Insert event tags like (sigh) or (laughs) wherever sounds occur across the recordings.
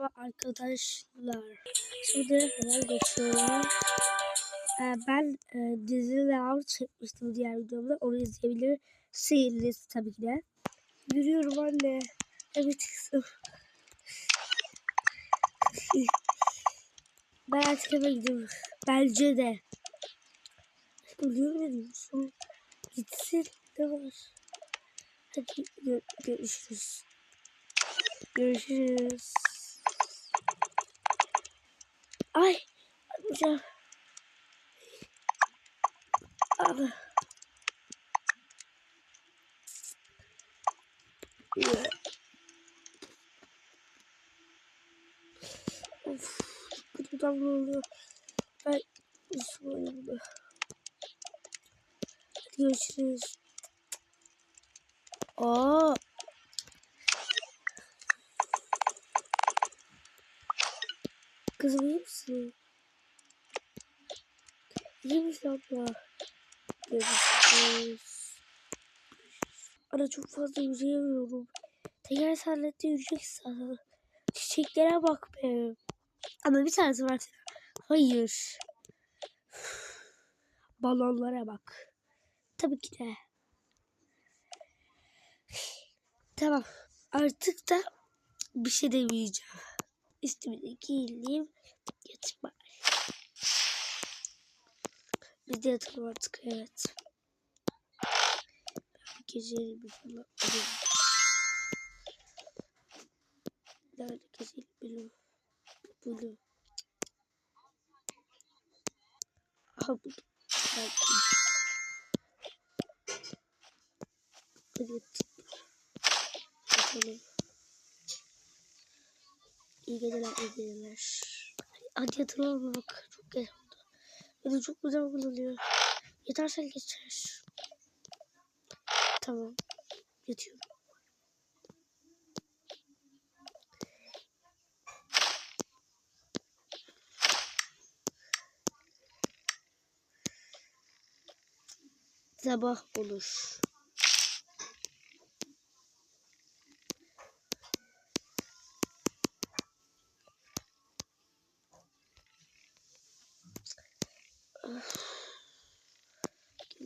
Merhaba arkadaşlar. Şimdi hemen geçiyorum. Ee, ben e, dizi Leal çekmiştim diğer videomda. Onu izleyebilirsiniz tabii ki de. Yürüyorum anne. Evet kızım. ben artık eve gidiyorum. Bence de. Ne diyorsun? Gitsin. Ne var? Hadi gö- görüşürüz. Görüşürüz. Ay. Hocam. Abi. Of. Kötü davranıyor. Ben ısınıyorum da. Hadi görüşürüz. Aa. Kızım iyi misin? İyi misin abla? Görüşürüz. Ana çok fazla yürüyemiyorum. Teker sallette yürüyecek sana. Çiçeklere bak be. Ama bir tanesi var. Hayır. Balonlara bak. Tabii ki de. Tamam. Artık da bir şey demeyeceğim. Üstümüze giyineyim. Yatıp bari. Biz de yatalım artık evet. Geceleri bir falan. Nerede geceleri bilmiyorum. Bunu. Aha bu. Hadi Hadi yatalım. Yatalım. Geceler, iyi geceler. Hadi yatalım bak. Çok geç oldu. Beni çok güzel kullanıyor. Yetersen geçer. Tamam. Yatıyorum. Sabah olur.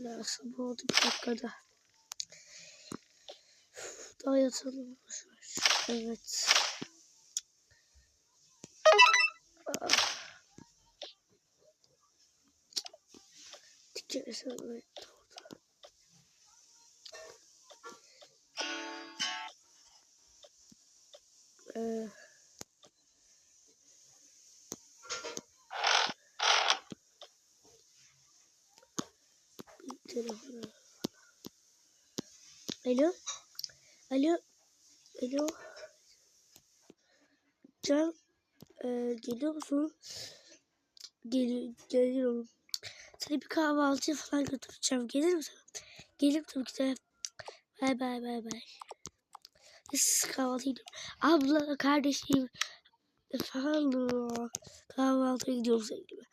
Yine sabah oldu bir dakikada. Daha yatalım. Evet. Ah. Dikersen bir telefon. Alo? Alo? Alo? Can, e, geliyor musun? Gel geliyorum. Seni bir kahvaltıya falan götüreceğim. Gelir misin? Gelirim tabii ki de. Bay bay bay bay. Siz kahvaltıya gidiyorum. Abla, kardeşim falan kahvaltıya gidiyoruz sevgilime.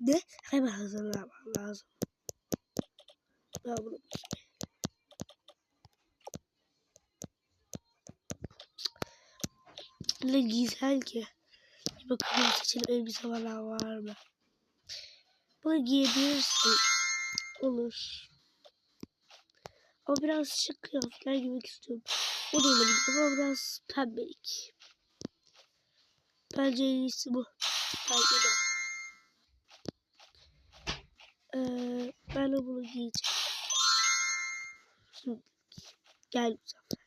Ne? Hemen hazırlamam lazım. Ben bunu Ne güzel ki. Bir bakalım seçelim elbise falan var mı? Bunu giyebilirsin. Olur. Ama biraz şık kıyafetler giymek istiyorum. O da olabilir ama biraz pembelik. Bence en iyisi bu. Bence de. Ee, ben de bunu giyeceğim. Şimdi gel Muzaffer.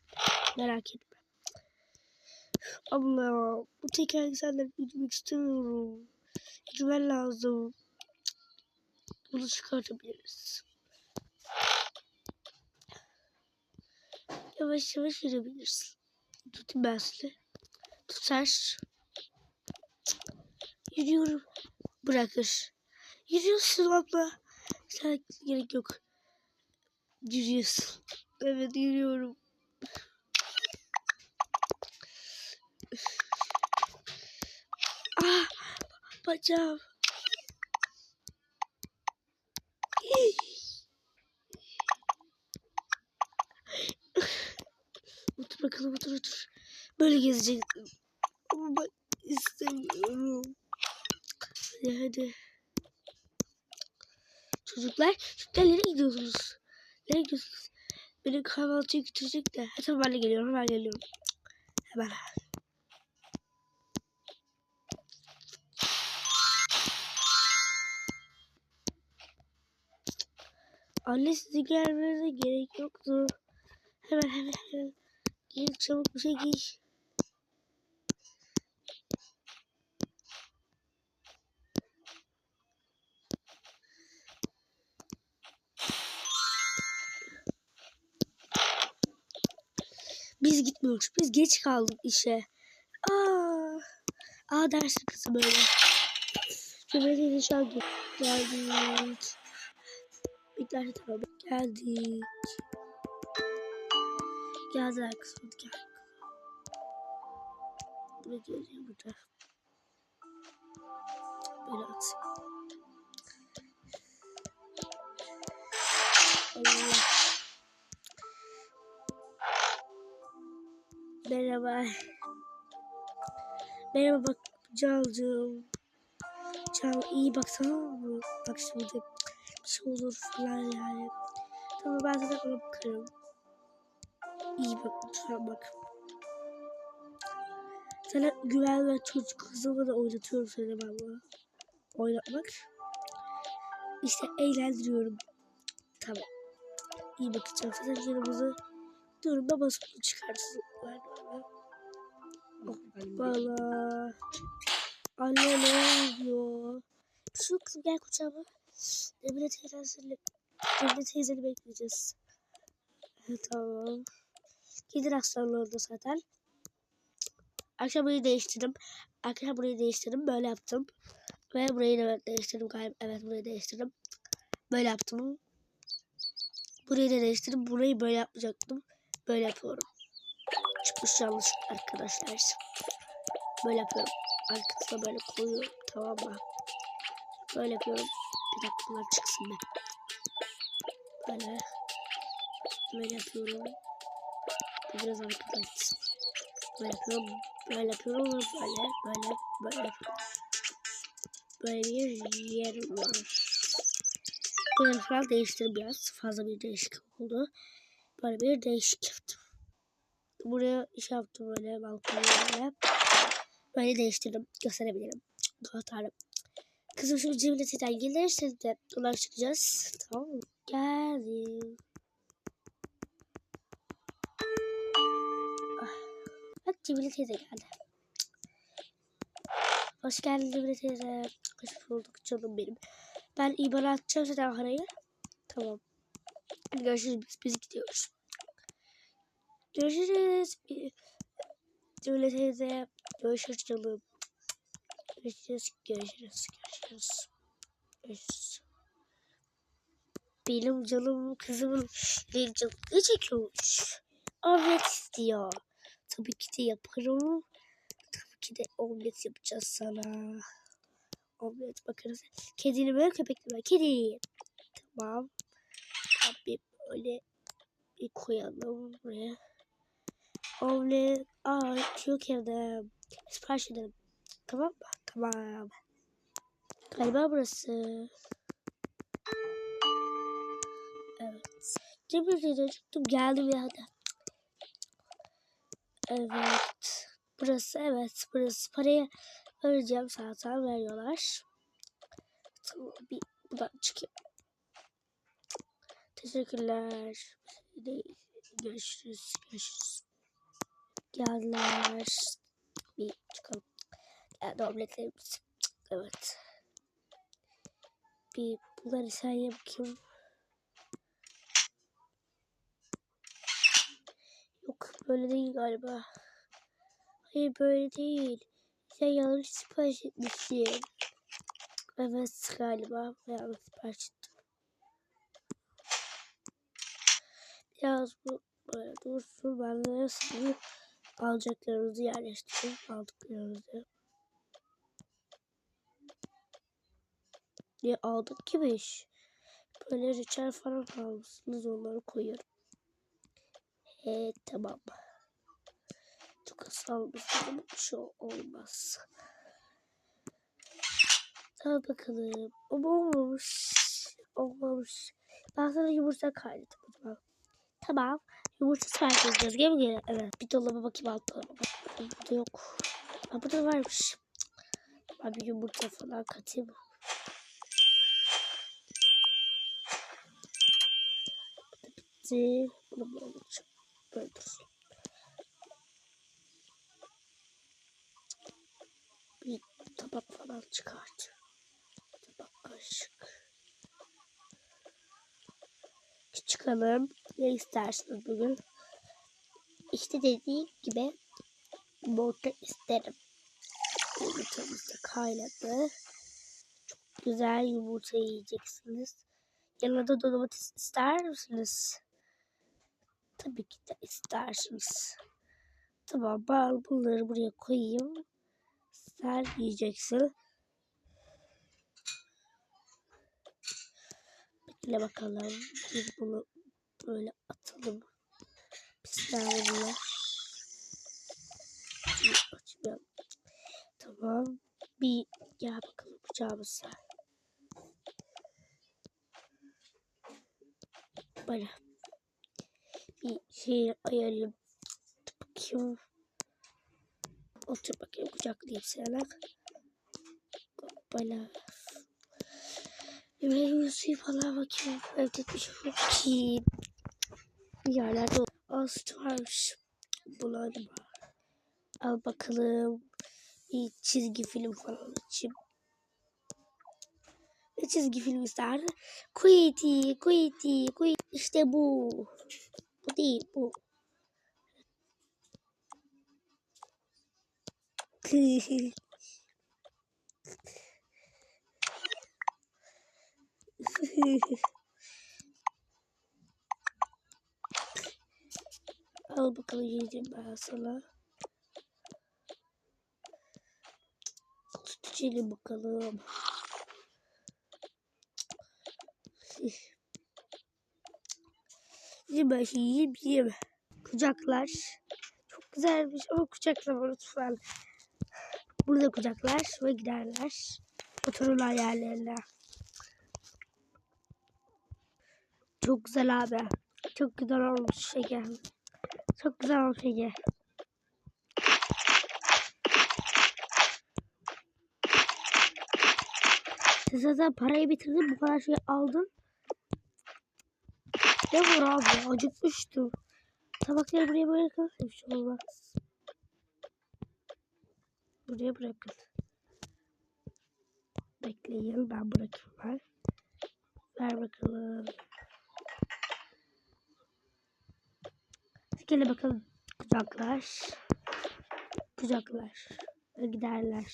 Merak etme. Abla bu tekerlek senden yürümek istemiyorum. Yürümen lazım. Bunu çıkartabiliriz. Yavaş yavaş yürüyebilirsin. Tutayım ben seni. Tutar. Yürüyorum. Bırakır. Yürüyorsun abla. Sen gerek yok. Yürüyorsun. Evet yürüyorum. Ah, bacağım. Otur bakalım otur otur. Böyle gezecektim. Ama bak istemiyorum. Hadi hadi. Çocuklar, çocuklar nereye gidiyorsunuz? Nereye gidiyorsunuz? Beni kahvaltıya götürecek de. Tamam ben de geliyorum, hemen geliyorum. Hemen. Anne sizin gelmenize gerek yoktu. Hemen hemen hemen. Giy çabuk bir şey giy. Biz gitmiyoruz. Biz geç kaldık işe. Aa, aa dersin kızım öyle. Cumhuriyeti şu an gel- geldik. Bir tane tamam geldik. Geldiler kızım gel. Ne ya burada? Böyle at. Allah. Merhaba. Merhaba bak Can'cığım. Can iyi baksana mı? Bak şimdi bir şey olur falan yani. Tamam ben sana ona bakarım. İyi bak lütfen bak. Sana güven ve çocuk kızımı da oynatıyorum seni valla. Oynatmak. İşte eğlendiriyorum. Tamam. İyi bakacağım. Sen yanımızı durumda basıp çıkarsın. Valla. Anne ne oluyor? Şu kızım gel kucağıma. Emine teyzesiyle Emine teyzeni bekleyeceğiz. tamam. Gelir aslanlar orada zaten. Akşam burayı değiştirdim. Akşam burayı değiştirdim. Böyle yaptım. Ve burayı da değiştirdim galiba. Evet burayı değiştirdim. Böyle yaptım. Burayı da değiştirdim. Burayı böyle yapmayacaktım. Böyle yapıyorum. Çıkmış yanlış arkadaşlar. Böyle yapıyorum. Arkasına böyle koyuyorum. Tamam mı? Böyle yapıyorum. Bir dakika bunlar çıksın be. Böyle. Böyle yapıyorum. Biraz arkada gitsin. Böyle yapıyorum. Böyle yapıyorum. Böyle. Böyle. Böyle yapıyorum. Böyle bir yerim var. Böyle falan değiştirdim biraz. Fazla bir değişiklik oldu. Böyle bir değişik yaptım. Buraya şey yaptım böyle balkonu böyle. Değiştirdim. Gösterebilirim. Atarım. Kızım şimdi Cemile teyzen gelirse de onlar çıkacağız. Tamam mı? Geldim. Ah. Bak Cemile teyze geldi. Hoş geldin Cemile teyze. Hoş bulduk canım benim. Ben İban'a atacağım zaten parayı. Tamam. Hadi görüşürüz biz, biz gidiyoruz. Görüşürüz. Cemile teyze. Görüşürüz canım. Görüşürüz. Görüşürüz. Görüşürüz. Görüşürüz. Benim canım kızımın benim canım ne çekiyormuş? Omlet istiyor. Tabii ki de yaparım. Tabii ki de omlet yapacağız sana. Omlet bakarız. Kedini böyle köpekli böyle. Kedi. Tamam. Abi böyle bir koyalım buraya. Omlet. Aa yok evde. Sipariş edelim. Tamam mı? Tamam. Galiba burası. Evet. Teyze çıktım geldim ya hadi. Evet. Burası evet. Burası parayı vereceğim zaten veriyorlar. Tamam bir buradan çıkayım. Teşekkürler. Görüşürüz. Görüşürüz. Geldiler. Bir çıkalım. Yani omletlerimiz. Evet. Bir bunları sen yap bakayım. Yok böyle değil galiba. Hayır böyle değil. Sen yanlış sipariş etmişsin. Evet galiba yanlış sipariş ettim. Biraz bu böyle dursun. Ben de sizin alacaklarınızı yerleştireyim. Aldıklarınızı. Ne aldık ki beş? Böyle reçel falan almışsınız onları koyuyorum. Evet tamam. Çok az almışsınız ama bir şey olmaz. Al bakalım. Ama olmamış. Olmamış. Ben sana yumurta kaynadım. Tamam. Yumurta sipariş edeceğiz. Gel gel? Evet. Bir dolaba bakayım alt dolaba. Burada yok. Ha, burada varmış. Bir yumurta falan katayım. Bitti. Bunu böyle. Böyle dursun. Bir tabak falan çıkart. Tabak kaşık. Çıkalım. Ne istersiniz bugün? İşte dediğim gibi yumurta isterim. Yumurtamız da kaynadı. Çok güzel yumurta yiyeceksiniz. Yanına da domates ister misiniz? Tabii ki de istersiniz. Tamam ben bunları buraya koyayım. Sen yiyeceksin. Bekle bakalım. Biz bunu böyle atalım. Bismillah. Açmayalım. Tamam. Bir gel bakalım kucağımıza. Böyle. Bir şey ayarlayayım. Bakayım. Otur bakayım kucaklayayım sana. Böyle. Meyve suyu falan bakayım. Şey yok ki. Bir yerlerde süt varmış. Bulalım. Al bakalım. Bir çizgi film falan açayım. Ne çizgi film ister? Quitty, Quitty, Quitty. İşte bu. Bu değil, bu. (laughs) (laughs) Al bakalım yiyeceğim ben sana. Süt içelim bakalım. (laughs) Yiyeyim ben şey yiyeyim yiyeyim. Kucaklar. Çok güzelmiş ama kucaklama lütfen. Burada kucaklar ve giderler. Otururlar yerlerine. Çok güzel abi. Çok güzel olmuş şeker. Çok güzel olmuş şeker. Sen zaten parayı bitirdin bu kadar şey aldın. Ne var abi acıkmıştım. Tabakları buraya kalsın bir şey olmaz. Buraya bırakın. Bekleyin ben bırakayım ver. Ver bakalım. Gelin bakalım kucaklar. Kucaklar. Ve giderler.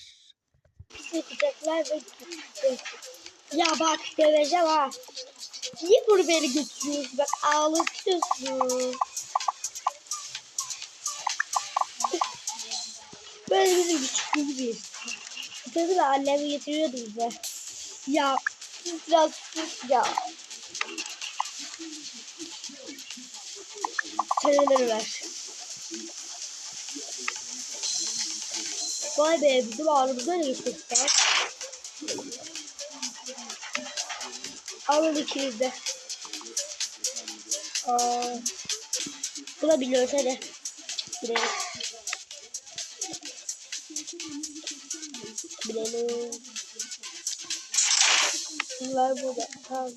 Bizi kucaklar ve gitti. Ya bak döveceğim ha. Niye bunu beni götürüyorsun? Bak ağlatıyorsun. Böyle bizim küçüklüğümüz. Tabii de annemi getiriyordu bize. Ya biraz sus ya. Seneleri ver. Vay be bizim ağrımıza ne geçecekler? Alın ikiniz de. Aa, bu da biliyoruz hadi. Gidelim. Bilelim. Bunlar burada. Tamam.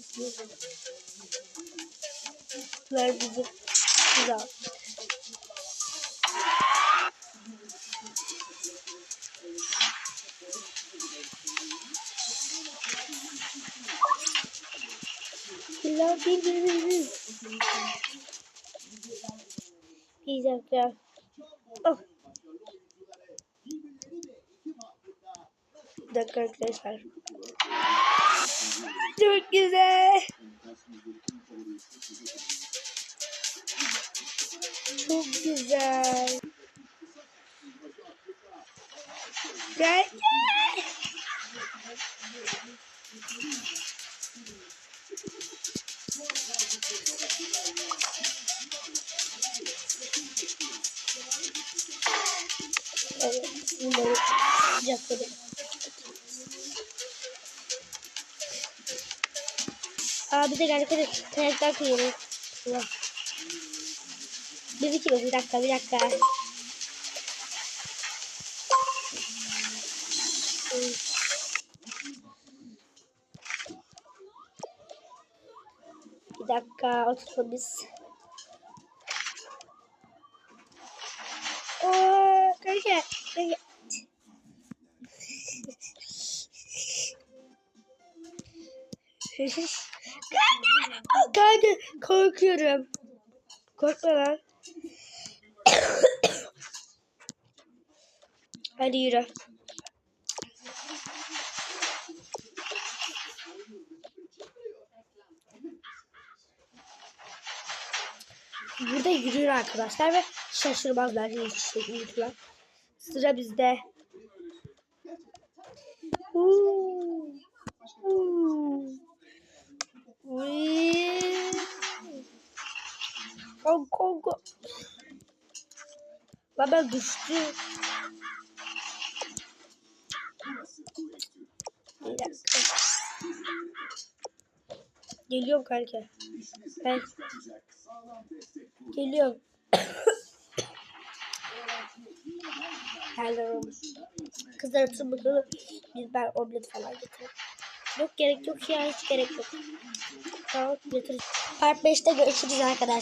Bunlar bizim. Güzel. Bunlar bir bir bir bir. Bir dakika. Oh. Dakika arkadaşlar. Çok güzel. Çok güzel. Gel gel. Evet, bunları sıcakladım. Aa bir de. Allah. İki bir dakika bir dakika. Bir dakika oturalım biz. Oo, kanka, kanka. kanka, kanka korkuyorum. Korkma lan. Hadi yürü. Burada yürüyor arkadaşlar ve şaşırmazlar hiç yürüyorlar. Sıra bizde. Uuu. Uuu. Kong kong. Dakika. Geliyorum kanka. Ben geliyorum. (coughs) Hello. Kızlar atın bakalım. Biz ben omlet falan getireyim. Yok gerek yok ya hiç gerek yok. Tamam getir. Part 5'te görüşürüz arkadaşlar.